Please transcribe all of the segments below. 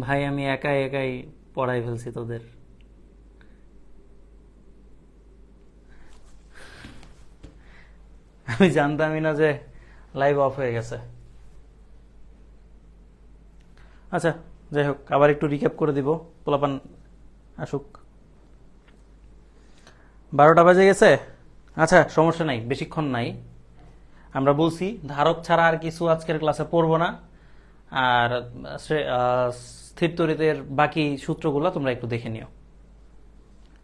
ভাই, আমি একাই একাই পড়াই ফেলছি তোদের। আমি জানতামই না যে লাইভ অফ হয়ে গেছে। আচ্ছা যাই হোক, আবার একটু রিক্যাপ করে দিব। পোলাপান আসুক। বারোটা বাজে গেছে? আচ্ছা সমস্যা নাই, বেশিক্ষণ নাই। আমরা বলছি, ধারক ছাড়া আর কিছু আজকের ক্লাসে পড়ব না। আর স্থির তরিতের বাকি সূত্রগুলো তোমরা একটু দেখে নিও।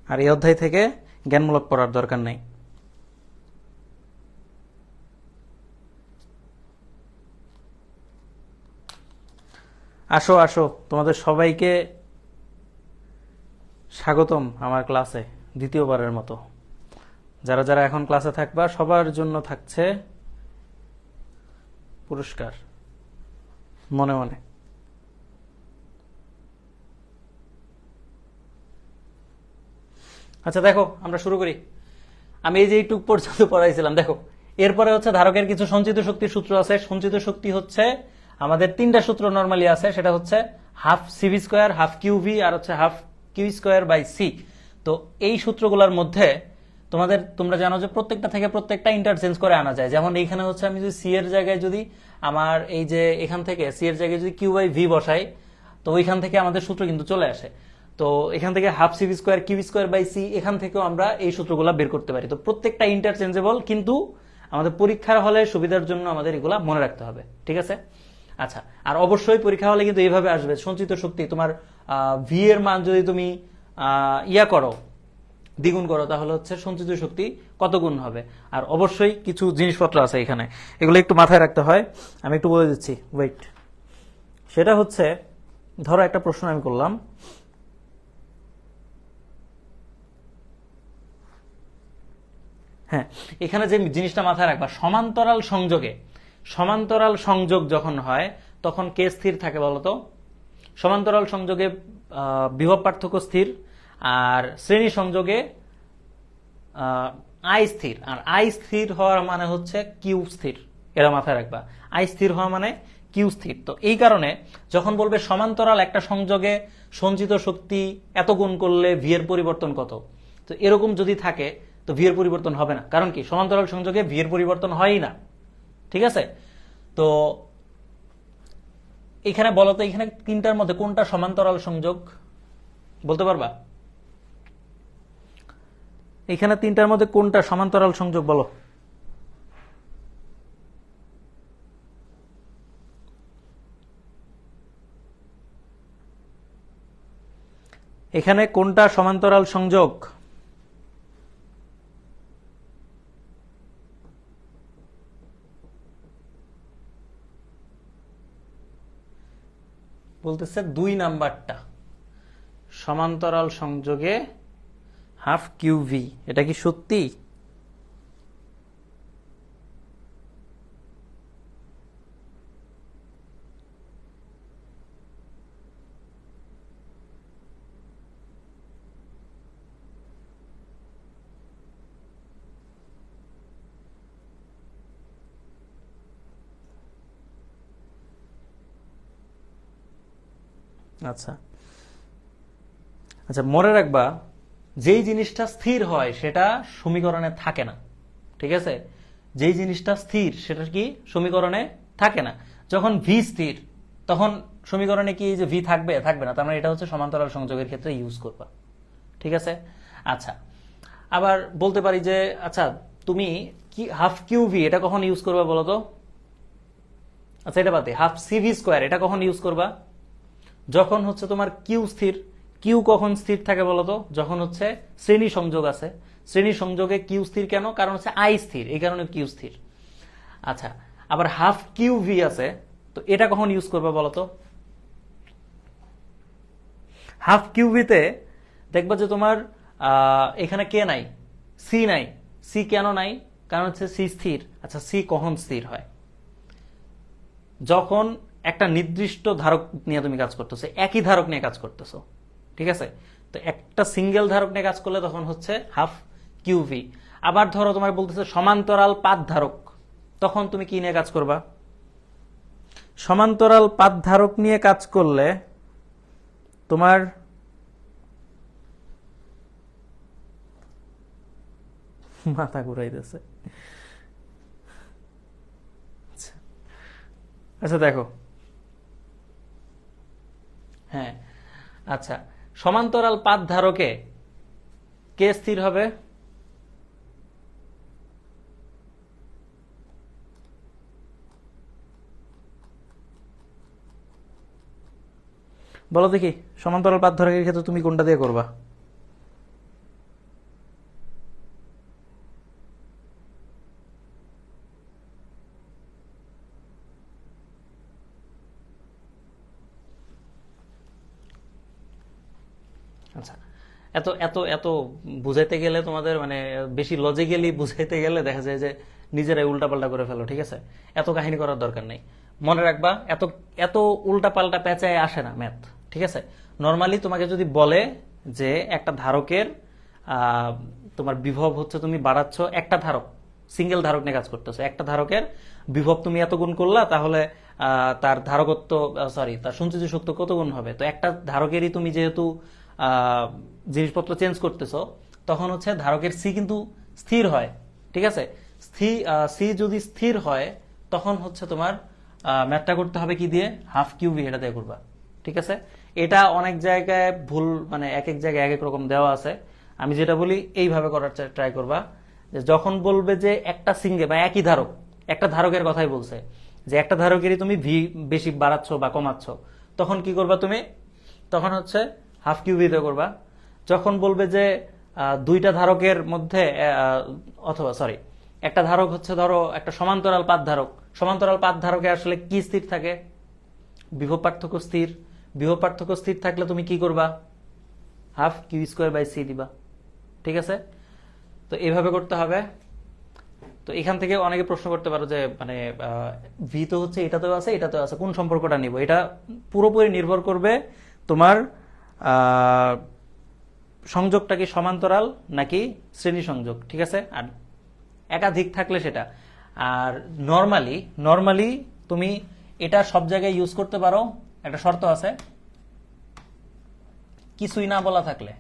আর এই অধ্যায় থেকে জ্ঞানমূলক পড়ার দরকার নেই। আসো আসো, তোমাদের সবাইকে স্বাগতম আমার ক্লাসে, দ্বিতীয়বারের মতো। যারা যারা এখন ক্লাসে থাকবা, সবার জন্য থাকছে পুরস্কার। মনে মনে। আচ্ছা দেখো, আমরা শুরু করি। আমি এই যে এইটুক পর্যন্ত পড়াইছিলাম, দেখো। এরপরে হচ্ছে ধারকের কিছু সঞ্চিত শক্তির সূত্র আছে। সঞ্চিত শক্তি হচ্ছে, আমাদের তিনটা সূত্র নর্মালি আছে, সেটা হচ্ছে half C V square half Q V আর হচ্ছে half Q square by C তো এই সূত্রগুলোর মধ্যে তোমাদের, তোমরা জানো যে প্রত্যেকটা থেকে প্রত্যেকটা ইন্টারচেঞ্জ করে আনা যায়। যেমন এইখানে হচ্ছে আমি যদি সি এর জায়গায় যদি আমার এই যে এখান থেকে সি এর জায়গায় যদি কিউ বাই ভি বসাই, তো ওইখান থেকে আমাদের সূত্র কিন্তু চলে আসে। তো এখান থেকে half C V square Q square by C এখান থেকেও আমরা এই সূত্রগুলো বের করতে পারি। তো প্রত্যেকটা ইন্টারচেঞ্জেবল কিন্তু আমাদের পরীক্ষার হলে সুবিধার জন্য আমাদের এগুলা মনে রাখতে হবে। ঠিক আছে? আচ্ছা আর অবশ্যই পরীক্ষা হলে কিন্তু এইভাবে আসবে। সঞ্চিত শক্তি, তোমার ভি এর মান যদি তুমি ইয়া করো দ্বিগুণ করো, তাহলে হচ্ছে সঞ্চিত শক্তি কত গুণ হবে? আর অবশ্যই কিছু জিনিসপত্র আছে এখানে। এগুলো একটু মাথায় রাখতে হয়। আমি একটু বলে দিচ্ছি। ওয়েট সেটা হচ্ছে, ধরো একটা প্রশ্ন আমি করলাম। হ্যাঁ এখানে যে জিনিসটা মাথায় রাখবা, সমান্তরাল সংযোগে। সমান্তরাল সংযোগ যখন হয়, তখন কে স্থির থাকে বলতো? সমান্তরাল সংযোগে বিভব পার্থক্য স্থির আর শ্রেণি সংযোগে আই স্থির। আর আই স্থির হওয়ার মানে হচ্ছে কিউ স্থির। এরা মাথায় রাখবা। আই স্থির হওয়া মানে কিউ স্থির। তো এই কারণে যখন বলবে সমান্তরাল একটা সংযোগে সঞ্চিত শক্তি এত গুণ করলে ভি এর পরিবর্তন কত? তো এরকম যদি থাকে, তো ভি এর পরিবর্তন হবে না। কারণ কি? সমান্তরাল সংযোগে ভি এর পরিবর্তন হয়ই না। ঠিক আছে? তো এখানে বলো তো, এখানে তিনটার মধ্যে কোনটা সমান্তরাল সংযোগ? বলতে পারবা? এখানে তিনটার মধ্যে কোনটা সমান্তরাল সংযোগ বলো? এখানে কোনটা সমান্তরাল সংযোগ? বলতেছে দুই নাম্বারটা। সমান্তরাল সংযোগে হাফ কিউভি এটা কি সত্যি? আচ্ছা। আচ্ছা মনে রাখবা যেই জিনিসটা স্থির হয়, সেটা সমীকরণে থাকে না। ঠিক আছে? যেই জিনিসটা স্থির, সেটা কি সমীকরণে থাকে না। যখন ভি স্থির, তখন সমীকরণে কি যে ভি থাকবে? থাকবে না। তার মানে এটা হচ্ছে সমান্তরাল সংযোগের ক্ষেত্রে ইউজ করবা। ঠিক আছে? আচ্ছা। আবার বলতে পারি যে আচ্ছা তুমি কি হাফ কিউ ভি এটা কখন ইউজ করবা বলো তো? আচ্ছা এটা বাদে হাফ সিভি স্কোয়ার এটা কখন ইউজ করবা? যখন হচ্ছে তোমার কিউ স্থির কিউ কখন স্থির থাকে বলতো? যখন হচ্ছে শ্রেণি সংযোগ আছে। শ্রেণি সংযোগে কিউ স্থির কেন? কারণ হচ্ছে আই স্থির, এই কারণে কিউ স্থির। আচ্ছা আবার হাফ কিউ ভি আছে, তো এটা কখন ইউজ করবে বলতো? হাফ কিউ ভিতে দেখবা যে তোমার এখানে কে নাই? সি নাই। সি কেন নাই? কারণ হচ্ছে সি স্থির। আচ্ছা সি কখন স্থির হয়? যখন একটা নির্দিষ্ট ধারক নিয়ে তুমি কাজ করতেছো, একই ধারক নিয়ে কাজ করতেছো। ঠিক আছে? তো একটা সিঙ্গেল ধারক নিয়ে কাজ করলে তখন হচ্ছে হাফ কিউভি আবার ধরো তোমার বলতেছে সমান্তরাল পাত ধারক। তখন তুমি কি নিয়ে কাজ করবা? সমান্তরাল পাত ধারক নিয়ে কাজ করলে তোমার মাথা ঘুরাইতেছে। আচ্ছা। আচ্ছা দেখো। হ্যাঁ। আচ্ছা সমান্তরাল পাত ধারকে কে স্থির হবে? বলো দেখি, সমান্তরাল পাত ধারকের ক্ষেত্রে তুমি কোনটা দিয়ে করবা আচ্ছা এত এত এত বুঝাইতে গেলে তোমাদের মানে বেশি লজিক্যালি বুঝাইতে গেলে দেখা যায় যে নিজেরাই উল্টাপাল্টা করে ফেলো, ঠিক আছে? এত কাহিনী করার দরকার নেই। মনে রাখবা, এত এত উল্টাপাল্টা পেঁচায় আসে না ম্যাথ ঠিক আছে? নর্মালি তোমাকে যদি বলে যে একটা ধারকের তোমার বিভব হচ্ছে তুমি বাড়াচ্ছ একটা ধারক সিঙ্গেল ধারক নিয়ে কাজ করতেছো, একটা ধারকের বিভব তুমি এত গুণ করলা, তাহলে তার ধারকত্ব সরি তার সঞ্চিত শক্তি কত গুণ হবে? তো একটা ধারকেরই তুমি যেহেতু জিনিসপত্র চেঞ্জ করতেছো, তখন হচ্ছে ধারকের সি কিন্তু স্থির হয়, ঠিক আছে? স্থির সি যদি স্থির হয়, তখন হচ্ছে তোমার ম্যাথটা করতে হবে কি দিয়ে? হাফ কিউবি এটা দিয়ে করবা, ঠিক আছে? এটা অনেক জায়গায় ভুল মানে এক এক জায়গায় এক এক রকম দেওয়া আছে। আমি যেটা বলি, এইভাবে করার ট্রাই করবা। যে যখন বলবে যে একটা সিঙ্গে বা একই ধারক, একটা ধারকের কথাই বলছে, যে একটা ধারকেরই তুমি ভি বেশি বাড়াচ্ছ বা কমাচ্ছ, তখন কি করবা তুমি? তখন হচ্ছে হাফ কিউবিতে করবা। যখন বলবে যে দুইটা ধারকের মধ্যে অথবা সরি একটা ধারক হচ্ছে ধরো একটা সমান্তরাল পাত ধারক। সমান্তরাল পাত ধারকে আসলে কি স্থির থাকে? বিভব পার্থক্য স্থির। বিভব পার্থক্য স্থির থাকলে তুমি কি করবা? Half Q square by C দিবা। ঠিক আছে? তো এইভাবে করতে হবে। তো এখান থেকে অনেকে প্রশ্ন করতে পারো যে মানে ভি তো হচ্ছে এটাতেও আছে এটাতেও আছে, কোন সম্পর্কটা নিব? এটা পুরোপুরি নির্ভর করবে তোমার সংযোগটা কি সমান্তরাল নাকি শ্রেণি সংযোগ ঠিক আছে? আর একাধিক থাকলে সেটা। আর নর্মালি নর্মালি তুমি এটা সব জায়গায় ইউজ করতে পারো। একটা শর্ত আছে। কিছুই না বলা থাকলে।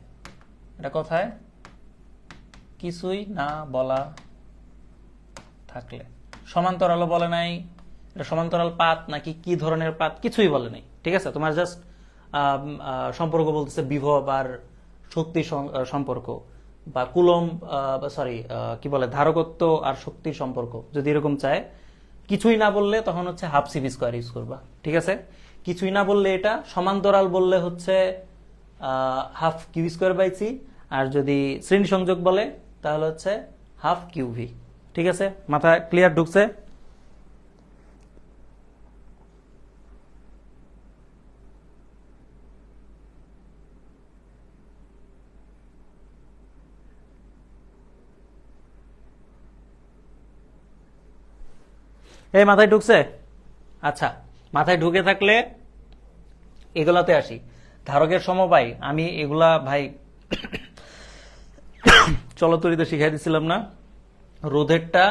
এটা কথায়? কিছুই না বলা থাকলে। সমান্তরালও বলে নাই। এটা সমান্তরাল পাত নাকি কি ধরনের পাত? কিছুই বলে নাই। ঠিক আছে? তোমার জাস্ট সম্পর্ক বলতেছে বিভব আর শক্তি সম্পর্ক বা কুলম সরি কি বলে, ধারকত্ব আর শক্তির সম্পর্ক। যদি এরকম চায়, কিছুই না বললে তখন হচ্ছে হাফ সিভি স্কোয়ার ইউজ করবা, ঠিক আছে? কিছুই না বললে এটা, সমান্তরাল বললে হচ্ছে half Q square by C, আর যদি শ্রেণি সংযোগ বলে, তাহলে হচ্ছে হাফ কিউভি ঠিক আছে? মাথা ক্লিয়ার ঢুকছে? এই, মাথায় ঢুকছে? আচ্ছা মাথায় ঢুকে থাকলে এগুলাতে আসি। ধারকের সমবায়, আমি এগুলা ভাই চলতরিতে শিখাই দিছিলাম না। রোধেরটা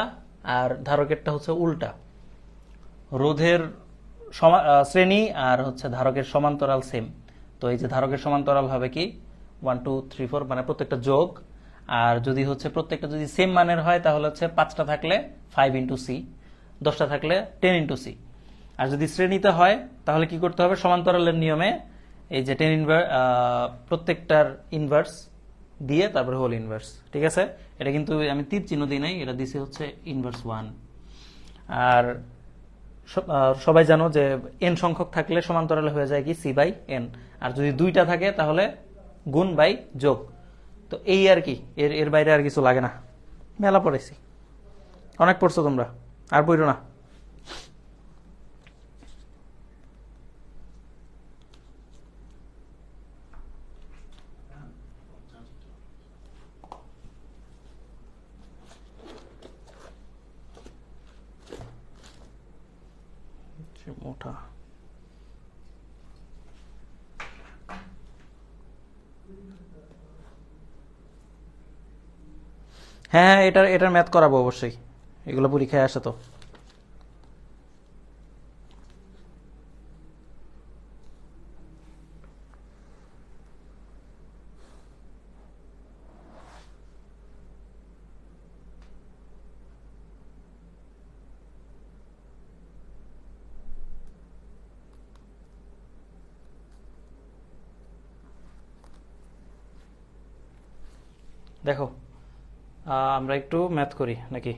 আর ধারকেরটা হচ্ছে উল্টা। রোধের শ্রেণি আর হচ্ছে ধারকের সমান্তরাল সেম তো এই যে ধারকের সমান্তরাল হবে কি? ওয়ান টু থ্রি ফোর মানে প্রত্যেকটা যোগ। আর যদি হচ্ছে প্রত্যেকটা যদি সেম মানের হয়, তাহলে হচ্ছে পাঁচটা থাকলে ফাইভ ইন্টু সি দশটা থাকলে টেন ইন্টু সি আর যদি শ্রেণীতে হয়, তাহলে কি করতে হবে? সমান্তরালের নিয়মে এই যে টেন ইনভার প্রত্যেকটার ইনভার্স দিয়ে তারপরে হোল ইনভার্স ঠিক আছে? এটা কিন্তু আমি তীর চিহ্ন দিই নাই, এটা দিছি হচ্ছে ইনভার্স ওয়ান আর সবাই জানো যে এন সংখ্যক থাকলে সমান্তরালে হয়ে যায় কি? সি বাই এন আর যদি দুইটা থাকে, তাহলে গুণ বাই যোগ। তো এই আর কি, এর এর বাইরে আর কিছু লাগে না। মেলা পড়েছি। অনেক পড়ছো তোমরা। আর পড়ো না। হ্যাঁ হ্যাঁ এটার এটার ম্যাথ করাবো অবশ্যই। এগুলো পরীক্ষায় আসে তো। দেখো আমরা একটু ম্যাথ করি নাকি?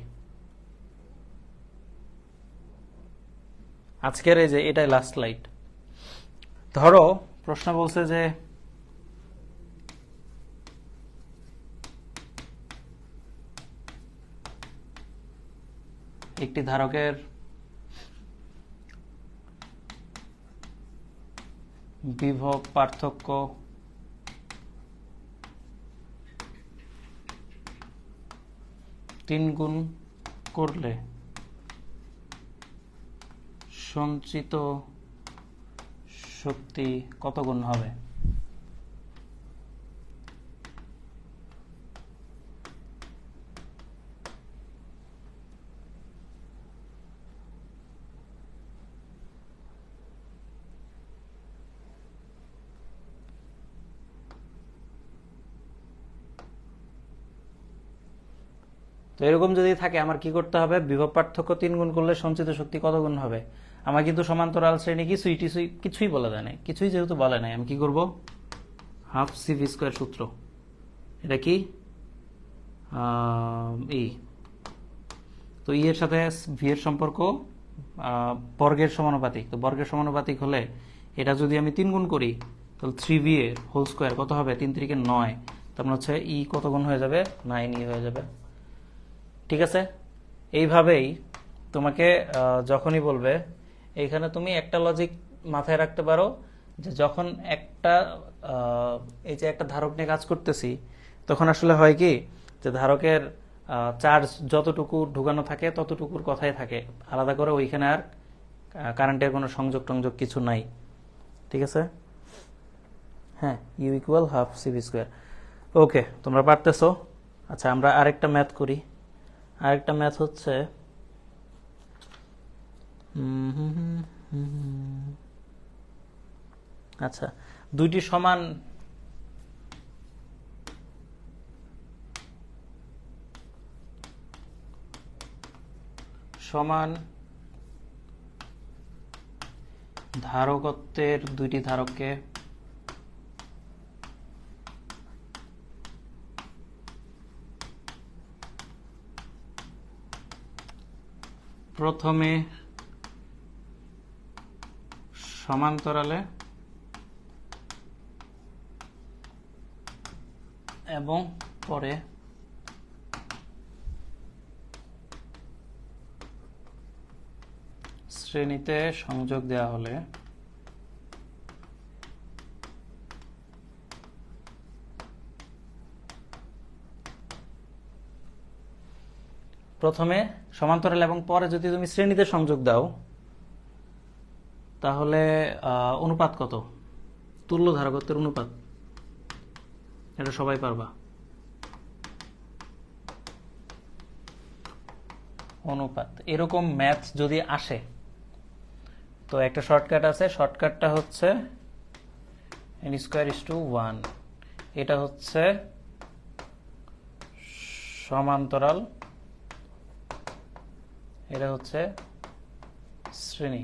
আজকের এই যে এটাই লাস্ট লাইট ধরো, প্রশ্ন বলছে যে, একটি ধারকের বিভব পার্থক্য তিন গুণ করলে সঞ্চিত শক্তি কত গুণ হবে? তো এরকম যদি থাকে, আমার কি করতে হবে? বিভব পার্থক্য তিন গুণ করলে সঞ্চিত শক্তি কত গুণ হবে? আমার কিন্তু সমান্তরাল শ্রেণি কিছুই টিসুই কিছুই বলা যায় নাই। কিছুই যেহেতু বলে নাই, আমি কি করব? হাফ সি ভি স্কোয়ার সূত্র। এটা কি? ই। তো ই এর সাথে ভি এর সম্পর্ক বর্গের সমানুপাতিক। তো বর্গের সমানুপাতিক হলে এটা যদি আমি তিন গুণ করি, তাহলে থ্রি ভি এর হোল স্কোয়ার কত হবে? তিন তিরিকে নয়। তার মানে হচ্ছে ই কত গুণ হয়ে যাবে? নাইন ই হয়ে যাবে। ঠিক আছে? এইভাবেই তোমাকে যখনই বলবে এইখানে তুমি একটা লজিক মাথায় রাখতে পারো যে যখন একটা এই যে একটা ধারক নিয়ে কাজ করতেছি, তখন আসলে হয় কি যে ধারকের চার্জ যতটুকু ঢুকানো থাকে ততটুকুর কথাই থাকে। আলাদা করে ওইখানে আর কারেন্টের কোনো সংযোগ টংযোগ কিছু নাই। ঠিক আছে? হ্যাঁ U equal half C V square okay তোমরা পারতেছো? আচ্ছা আমরা আরেকটা ম্যাথ করি। আরেকটা ম্যাথ হচ্ছে আচ্ছা দুইটি সমান সমান ধারকত্বের দুইটি ধারককে প্রথমে সমান্তরালে এবং পরে শ্রেণীতে সংযোগ দেওয়া হলে প্রথমে সমান্তরাল এবং পরে যদি তুমি শ্রেণীতে সংযোগ দাও তাহলে অনুপাত কত? তুল্য ধারকত্বের অনুপাত। এটা সবাই পারবা। অনুপাত। এরকম ম্যাথ যদি আসে, তো একটা শর্টকাট আছে। শর্টকাটটা হচ্ছে N square is two one এটা হচ্ছে সমান্তরাল। এটা হচ্ছে শ্রেণি।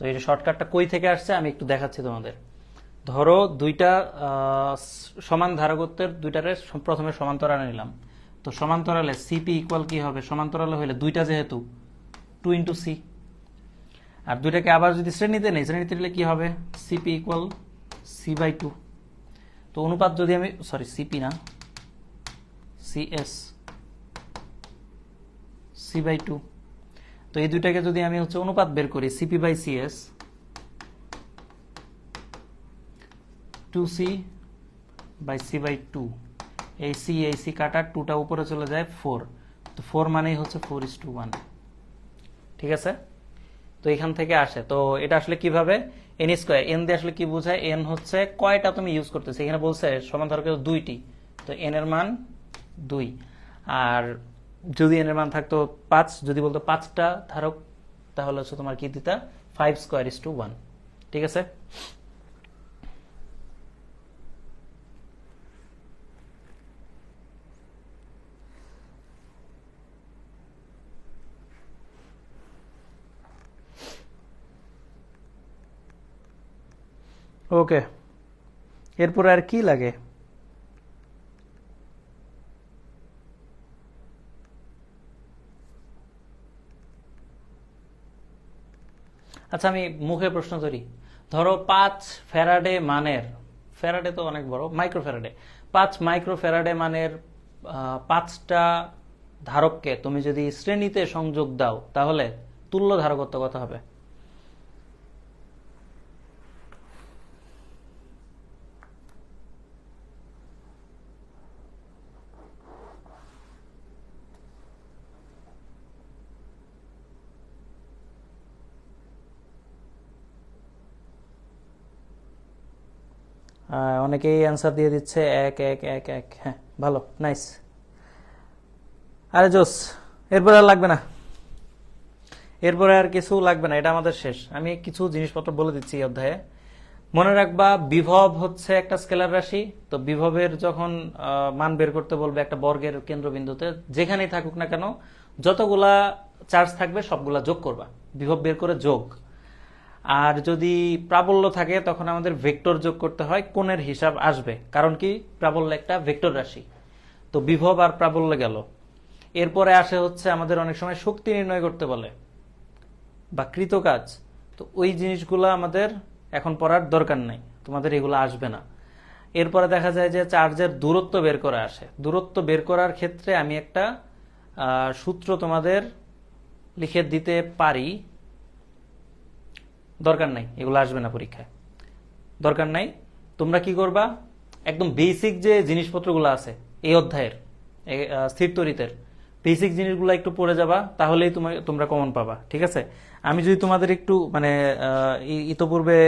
তো এই শর্টকাটটা কই থেকে আসছে, আমি একটু দেখাচ্ছি তোমাদের। ধরো দুইটা সমান ধারকত্বের দুইটারে প্রথমে সমান্তরালে নিলাম। তো সমান্তরালে সিপি ইকুয়াল কি হবে? সমান্তরালে হলে দুইটা যেহেতু টু ইন্টু সি আর দুইটাকে আবার যদি শ্রেণীতে নেই, শ্রেণীতে নিলে কি হবে? C P equal C by two তো অনুপাত যদি আমি সরি সিপি না C S C by two তো এই দুইটাকে যদি আমি হচ্ছে অনুপাত বের করি C P by C S two C by C by two এই সি এই সি কাটার টুটা উপরে চলে যায় ফোর তো ফোর মানেই হচ্ছে ফোর ইস টু ওয়ান ঠিক আছে? তো এখান থেকে আসে। তো এটা আসলে কীভাবে? এন স্কোয়ার এন দিয়ে আসলে কি বোঝায়? এন হচ্ছে কয়টা তুমি ইউজ করতেছে? এখানে বলছে সমান ধারকের দুইটি। তো এন এর মান দুই। আর যদি এনের মান থাকতো পাঁচ, যদি বলতো পাঁচটা ধারক, তাহলে হচ্ছে তোমার কি দিতা? Five square is two one ঠিক আছে? ওকে এরপর আর কি লাগে? আচ্ছা আমি মুখে প্রশ্ন ধরি ধরো পাঁচ ফেরাডে মানের ফেরাডে তো অনেক বড়, মাইক্রো ফেরাডে পাঁচ মাইক্রো ফেরাডে মানের পাঁচটা ধারককে তুমি যদি শ্রেণীতে সংযোগ দাও, তাহলে তুল্য ধারকত্ব কথা হবে? অনেকেই অ্যান্সার দিয়ে দিচ্ছে এক এক এক এক। হ্যাঁ ভালো নাইস আরে জোস, এরপরে আর লাগবে না। এরপরে আর কিছু লাগবে না, এটা আমাদের শেষ। আমি কিছু জিনিসপত্র বলে দিচ্ছি এই অধ্যায়ে। মনে রাখবা, বিভব হচ্ছে একটা স্কেলার রাশি, তো বিভবের যখন মান বের করতে বলবে একটা বর্গের কেন্দ্রবিন্দুতে, যেখানেই থাকুক না কেন, যতগুলা চার্জ থাকবে, সবগুলা যোগ করবা। বিভব বের করে যোগ। আর যদি প্রাবল্য থাকে, তখন আমাদের ভেক্টর যোগ করতে হয়, কোণের হিসাব আসবে। কারণ কি? প্রাবল্য একটা ভেক্টর রাশি। তো বিভব আর প্রাবল্য গেল। এরপরে আসে হচ্ছে আমাদের অনেক সময় শক্তি নির্ণয় করতে বলে, বা কৃতকাজ তো ওই জিনিসগুলো আমাদের এখন পড়ার দরকার নাই। তোমাদের এগুলো আসবে না। এরপরে দেখা যায় যে চার্জের দূরত্ব বের করে আসে। দূরত্ব বের করার ক্ষেত্রে আমি একটা সূত্র তোমাদের লিখে দিতে পারি। দরকার নাই, এগুলো আসবে না পরীক্ষায়। দরকার নাই, তোমরা কি করবা? একদম বেসিক যে জিনিসপত্রগুলো আছে, এই অধ্যায়ের স্থির তরিতের বেসিক জিনিসগুলো একটু পড়ে যাবা, তাহলেই তোমার তোমরা কমন পাবা, ঠিক আছে? আমি যদি তোমাদের একটু মানে ইতপূর্বে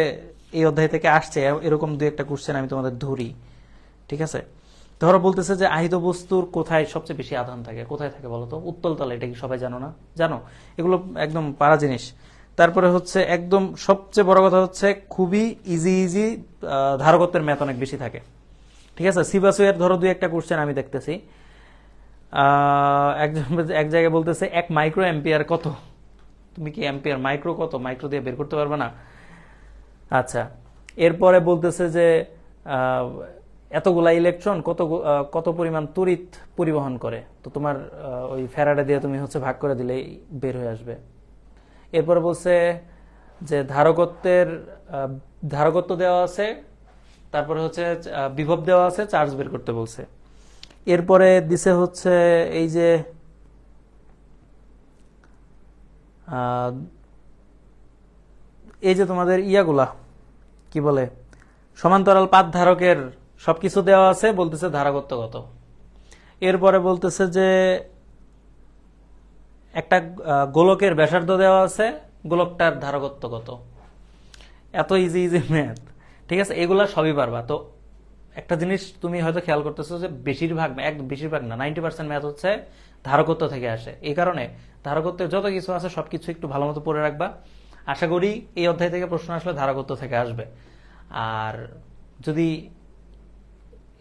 এই অধ্যায় থেকে আসছে, এরকম দু একটা কোশ্চেন আমি তোমাদের ধরি, ঠিক আছে? ধরো বলতেছে যে আহিত বস্তুর কোথায় সবচেয়ে বেশি আধান থাকে, কোথায় থাকে বলো তো উত্তল তলে, এটা কি সবাই জানো না? জানো? এগুলো একদম পারা জিনিস। তারপরে হচ্ছে একদম সবচেয়ে বড় কথা হচ্ছে খুবই ইজি ইজি ধারকত্বের ম্যাথ অনেক বেশি থাকে। ঠিক আছে? সিবাসুয়ের ধরো দুই একটা কোশ্চেন আমি দেখতেছি। একজন এক জায়গায় বলতেছে, এক মাইক্রো অ্যাম্পিয়ার কত? তুমি কি অ্যাম্পিয়ার মাইক্রো কত? মাইক্রো দিয়ে বের করতে পারবে না? আচ্ছা। এরপরে বলতেছে যে এতগুলা ইলেকট্রন কত কত পরিমাণ তড়িৎ পরিবহন করে? তো তোমার ওই ফ্যারাডে দিয়ে তুমি হচ্ছে ভাগ করে দিলেই বের হয়ে আসবে। এরপরে বলছে যে ধারকত্বের ধারকত্ব দেওয়া আছে, তারপরে হচ্ছে বিভব দেওয়া আছে, চার্জ বের করতে বলছে। এরপরে দিছে হচ্ছে এই যে এই যে তোমাদের ইয়াগুলা, কি বলে, সমান্তরাল পাত ধারকের সবকিছু দেওয়া আছে, বলতেছে ধারকত্ব কত এরপরে বলতেছে যে একটা গোলকের ব্যাসার্ধ দেওয়া আছে, গোলকটার ধারকত্ব কত? এত ইজি ইজি ম্যাথ ঠিক আছে? এগুলা সবই পারবা। তো একটা জিনিস তুমি হয়তো খেয়াল করতেছো যে বেশিরভাগ, এক, বেশিরভাগ না নাইনটি পার্সেন্ট ম্যাথ হচ্ছে ধারকত্ব থেকে আসে। এই কারণে ধারকত্বের যত কিছু আছে সব কিছু একটু ভালো মতো পড়ে রাখবা। আশা করি এই অধ্যায় থেকে প্রশ্ন আসলে ধারকত্ব থেকে আসবে। আর যদি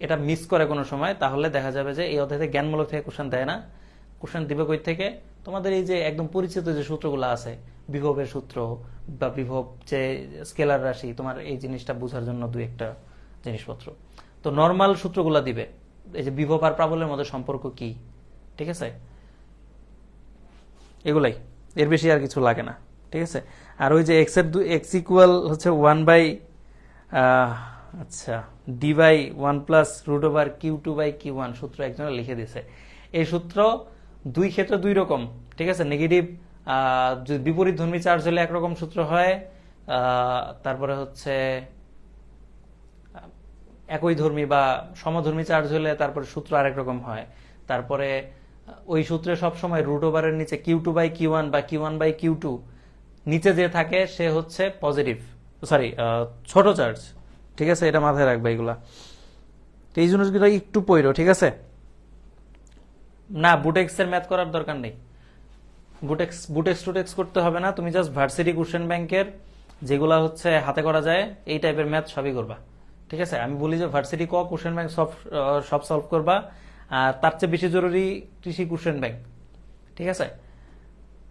এটা মিস করে কোনো সময়, তাহলে দেখা যাবে যে এই অধ্যায়তে জ্ঞানমূলক থেকে কোশ্চেন দেয় না। কোশ্চেন দিবে কই থেকে? তোমাদের এই যে একদম পরিচিত যে সূত্রগুলো আছে, বিভবের সূত্র বা বিভব যে স্কেলার রাশি, তোমার এই জিনিসটা বোঝার জন্য দুই একটা জিনিসপত্র। তো নর্মাল সূত্রগুলো দিবে। এই যে বিভব আর প্রাবলের মধ্যে সম্পর্ক কি? ঠিক আছে? এগুলাই। এর বেশি আর কিছু লাগে না। ঠিক আছে? আর ওই যে এক্সের এক্স ইকুয়াল হচ্ছে ওয়ান বাই আচ্ছা D by one plus root over Q two by Q one সূত্র একজনে লিখে দিছে এই সূত্র দুই ক্ষেত্রে দুই রকম, ঠিক আছে? নেগেটিভ বিপরীত ধর্মী চার্জ হলে একরকম সূত্র হয় তারপরে হচ্ছে, একই ধর্মী বা সমধর্মী চার্জ হলে তারপরে সূত্র আরেক রকম হয়। তারপরে, ওই সূত্রে সবসময় রুট ওভারের নিচে Q two by Q one বা Q one by Q two নিচে যে থাকে সে হচ্ছে পজিটিভ সরি ছোট চার্জ ঠিক আছে? এটা মাথায় রাখবে এগুলা। তো এই জিনিসগুলো একটু পইরো, ঠিক আছে? না বুটেক্স এর ম্যাথ করার দরকার নেই। বুটেক্স বুটেক্স টুটেক্স করতে হবে না, তুমি জাস্ট ভার্সিটি কোশ্চেন ব্যাংকের যেগুলা হচ্ছে হাতে করা যায়, এই টাইপের ম্যাথ সবই করবা। ঠিক আছে? আমি বলি যে ভার্সিটি ক কোশ্চেন ব্যাংক সব সব সলভ করবা, আর তার চেয়ে বেশি জরুরি কৃষি কোশ্চেন ব্যাংক ঠিক আছে?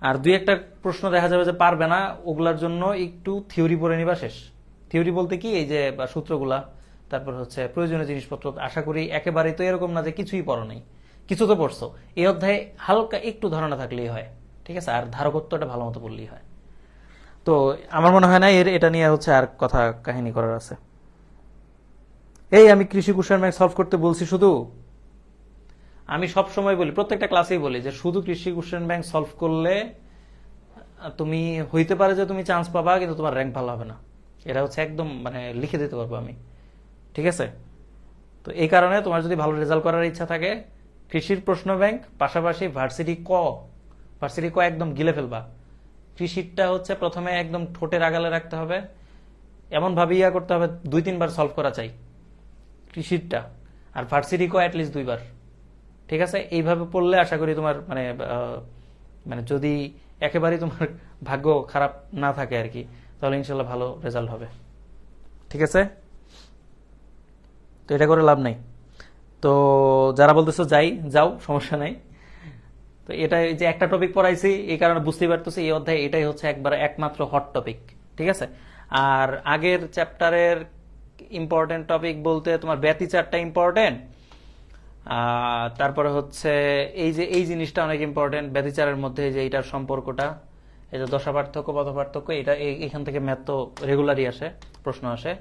আর দুই একটা প্রশ্ন দেখা যাবে যে পারবে না, ওগুলার জন্য একটু থিওরি পড়ে নিবা শেষ। থিওরি বলতে কি, এই যে সূত্রগুলা, তারপর হচ্ছে প্রয়োজনীয় জিনিসপত্র, আশা করি একেবারেই তো এরকম না যে কিছুই পড়ো নেই। কিছু তো পড়ছো। এই অধ্যায়ে হালকা একটু ধারণা থাকলেই হয়, ঠিক আছে? আর ধারকত্বটা ভালো মতো বললেই হয়। তো আমার মনে হয় না, এর এটা নিয়ে হচ্ছে আর কথা কাহিনী করার আছে। এই আমি কৃষি কুশন ব্যাংক সলভ করতে বলছি শুধু। আমি সব সময় বলি, প্রত্যেকটা ক্লাসেই বলি যে শুধু কৃষি কুশন ব্যাংক সলভ করলে তুমি হইতে পারে যে তুমি চান্স পাবা, কিন্তু তোমার র্যাঙ্ক ভালো হবে না। এটা হচ্ছে একদম মানে লিখে দিতে পারব আমি। ঠিক আছে? তো এই কারণে তোমার যদি ভালো রেজাল্ট করার ইচ্ছা থাকে কৃষির প্রশ্ন ব্যাংক, পাশাপাশি ভার্সিটি ক ভার্সিটি ক একদম গিলে ফেলবা। কৃষিরটা হচ্ছে প্রথমে একদম ঠোঁটের আগালে রাখতে হবে এমন ভাবে ইয়া করতে হবে, দুই তিনবার সলভ করা চাই কৃষিরটা, আর ভার্সিটি ক অ্যাটলিস্ট দুইবার। ঠিক আছে? এইভাবে পড়লে আশা করি তোমার মানে মানে যদি একেবারেই তোমার ভাগ্য খারাপ না থাকে আর কি, তাহলে ইনশাল্লাহ ভালো রেজাল্ট হবে। ঠিক আছে? তো এটা করে লাভ নাই। তো যারা বলতেছো যাই, যাও, সমস্যা নাই। তো এটা যে একটা টপিক পড়াইছি, এই কারণে বুঝতেই পারতেছি এই অধ্যায় এটাই হচ্ছে একবার একমাত্র হট টপিক ঠিক আছে? আর আগের চ্যাপ্টারের ইম্পর্টেন্ট টপিক বলতে তোমার ব্যতিচারটা ইম্পর্টেন্ট তারপরে হচ্ছে এই যে, এই জিনিসটা অনেক ইম্পর্টেন্ট ব্যতিচারের মধ্যে যে এইটার সম্পর্কটা, এই যে দশা পার্থক্য, পথ পার্থক্য, এটা এখান থেকে ম্যাথ তো রেগুলারই আসে, প্রশ্ন আসে।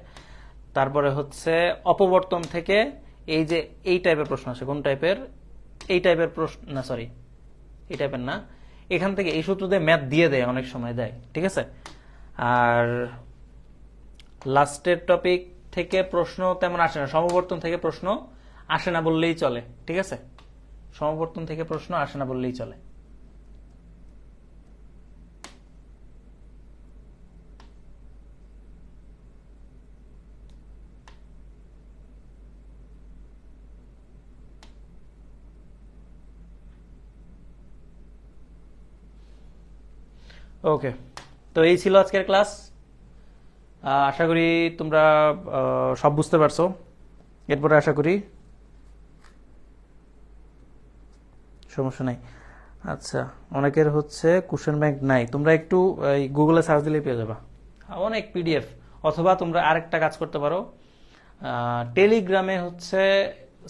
তারপরে হচ্ছে অপবর্তন থেকে এই যে এই টাইপের প্রশ্ন আছে কোন টাইপের এই টাইপের প্রশ্ন, না সরি এই টাইপের না। এখান থেকে এই সূত্র দিয়ে ম্যাথ দিয়ে দেয়, অনেক সময় দেয়, ঠিক আছে? আর লাস্টের টপিক থেকে প্রশ্ন তেমন আসে না, সমবর্তন থেকে প্রশ্ন আসে না বললেই চলে, ঠিক আছে? সমবর্তন থেকে প্রশ্ন আসে না বললেই চলে। ওকে তো এই ছিল আজকের ক্লাস। আশা করি তোমরা সব বুঝতে পারছ। এরপরে আশা করি সমস্যা নাই। আচ্ছা অনেকের হচ্ছে কোশ্চেন ব্যাংক নাই। তোমরা একটু, এই গুগলে সার্চ দিলেই পেয়ে যাবা। অনেক পিডিএফ অথবা তোমরা আরেকটা কাজ করতে পারো। টেলিগ্রামে হচ্ছে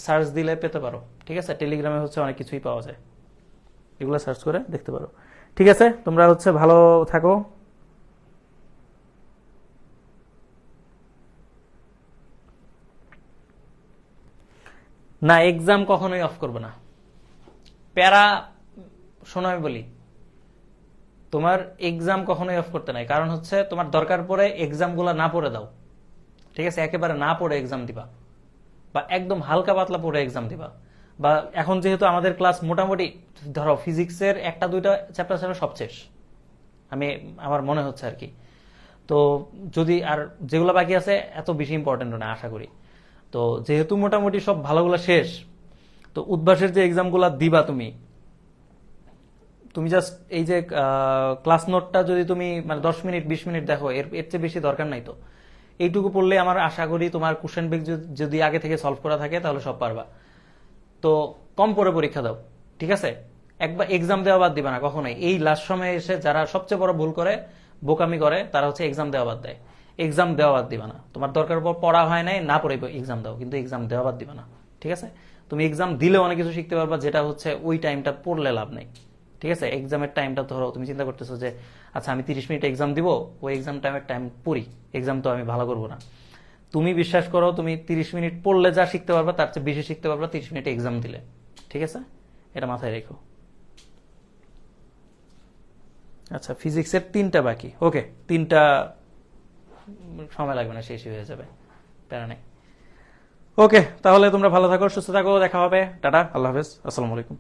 সার্চ দিলে পেতে পারো। ঠিক আছে? টেলিগ্রামে হচ্ছে অনেক কিছুই পাওয়া যায়। এগুলো সার্চ করে দেখতে পারো। ঠিক আছে? তোমরা হচ্ছে ভালো থাকো। না এক্সাম কখনোই অফ করবে না। প্যারা, শোনো বলি, তোমার এক্সাম কখনোই অফ করতে নাই। কারণ হচ্ছে তোমার দরকার পড়ে এক্সামগুলো না পড়ে দাও। ঠিক আছে? একেবারে না পড়ে এক্সাম দিবা। বা একদম হালকা পাতলা পড়ে এক্সাম দিবা। বা এখন যেহেতু আমাদের ক্লাস মোটামুটি, ধরো ফিজিক্সের একটা, দুইটা চ্যাপ্টার ছাড়া সব শেষ। আমি, আমার মনে হচ্ছে আর কি। তো যদি, আর যেগুলো বাকি আছে, এত বেশি ইম্পর্টেন্ট না, আশা করি। তো যেহেতু মোটামুটি সব ভালোগুলো শেষ, তো উদ্ভাসের যে এক্সামগুলো দিবা তুমি তুমি জাস্ট এই যে ক্লাস নোটটা যদি তুমি মানে দশ মিনিট, বিশ মিনিট দেখো, এর এর চেয়ে বেশি দরকার নাই তো। এইটুকু পড়লে আমার আশা করি তোমার কোশ্চেন বেগ যদি আগে থেকে সলভ করা থাকে, তাহলে সব পারবা। তো কম করে পরীক্ষা দাও, ঠিক আছে? একবার এক্সাম দেওয়া বাদ দিবে না, কখনোই। এই লাস্ট সময়ে এসে যারা সবচেয়ে বড় ভুল করে, বোকামি করে, তারা হচ্ছে এক্সাম দেওয়া বাদ দেয়। এক্সাম দেওয়া বাদ দিবে না। তোমার দরকার পর পড়া হয় নাই, না পড়ে এক্সাম দাও, কিন্তু এক্সাম দেওয়া বাদ দিবে না, ঠিক আছে? তুমি এক্সাম দিলে অনেক কিছু শিখতে পারবা, যেটা হচ্ছে ওই টাইমটা পড়লে লাভ নেই, ঠিক আছে? এক্সামের টাইমটা ধরো, তুমি চিন্তা করতেছো যে আচ্ছা আমি তিরিশ মিনিট এক্সাম দিব, ওই এক্সাম টাইমের টাইম পড়ি এক্সাম তো আমি ভালো করব না। তুমি বিশ্বাস করো, তুমি তিরিশ মিনিট পড়লে যা শিখতে পারবা, তার চেয়ে বেশি শিখতে পারবা, তিরিশ মিনিট এক্সাম দিলে। ঠিক আছে? এটা মাথায় রেখো। আচ্ছা ফিজিক্সের তিনটা বাকি। ওকে তিনটা সময় লাগবে না, শেষই হয়ে যাবে। প্যারা নেই। ওকে তাহলে তোমরা ভালো থাকো, সুস্থ থাকো, দেখা হবে। টাটা, আল্লাহ হাফেজ। আসসালামু আলাইকুম।